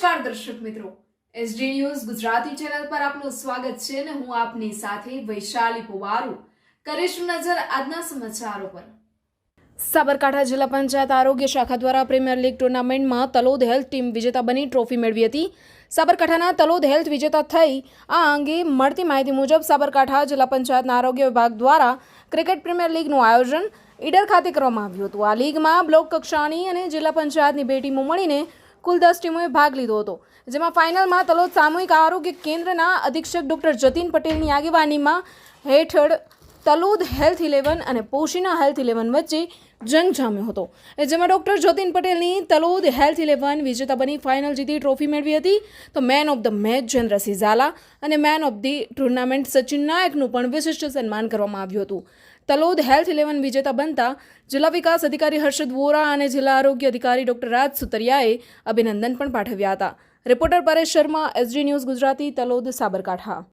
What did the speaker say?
નમસ્કાર દર્શક મિત્રો. એસડી ન્યૂઝ ગુજરાતી ચેનલ પર આપનું સ્વાગત છે અને હું આપની સાથે વૈશાલી પુવારુ. કરીશું નજર આજના સમાચારો પર. સાબરકાંઠા જિલ્લા પંચાયત આરોગ્ય શાખા દ્વારા પ્રીમિયર લીગ ટુર્નામેન્ટમાં તલોદ હેલ્થ ટીમ વિજેતા બની ટ્રોફી મેળવી હતી. સાબરકાંઠાના તલોદ હેલ્થ વિજેતા થઈ આ અંગે મળતી માહિતી મુજબ સાબરકાંઠા જિલ્લા પંચાયતના આરોગ્ય વિભાગ દ્વારા ક્રિકેટ પ્રીમિયર લીગનું આયોજન ઈડર ખાતે કરવામાં આવ્યું હતું. આ લીગમાં બ્લોક કક્ષાની અને જિલ્લા પંચાયતની બે ટીમો મળીને કુલ દસ ટીમોએ ભાગ લીધો હતો. જેમાં ફાઇનલમાં તલોદ સામૂહિક આરોગ્ય કેન્દ્રના અધિક્ષક ડૉક્ટર જતીન પટેલની આગેવાનીમાં હેઠળ તલોદ હેલ્થ ઇલેવન અને પોશીના હેલ્થ ઇલેવન વચ્ચે જંગ જામ્યો હતો. જેમાં ડૉક્ટર જતીન પટેલની તલોદ હેલ્થ ઇલેવન વિજેતા બની ફાઇનલ જીતી ટ્રોફી મેળવી હતી. તો man of the match Jayendrasinh Zala અને man of the tournament Sachin નાયકનું પણ વિશિષ્ટ સન્માન કરવામાં આવ્યું હતું. તલોદ હેલ્થ ઇલેવન વિજેતા બનતા જિલ્લા વિકાસ અધિકારી હર્ષદ વોરા અને જિલ્લા આરોગ્ય અધિકારી ડોક્ટર રાજ સુતરિયાએ અભિનંદન પણ પાઠવ્યા હતા. Reporter Paresh Sharma SD news Gujarati, Talod, Sabarkantha.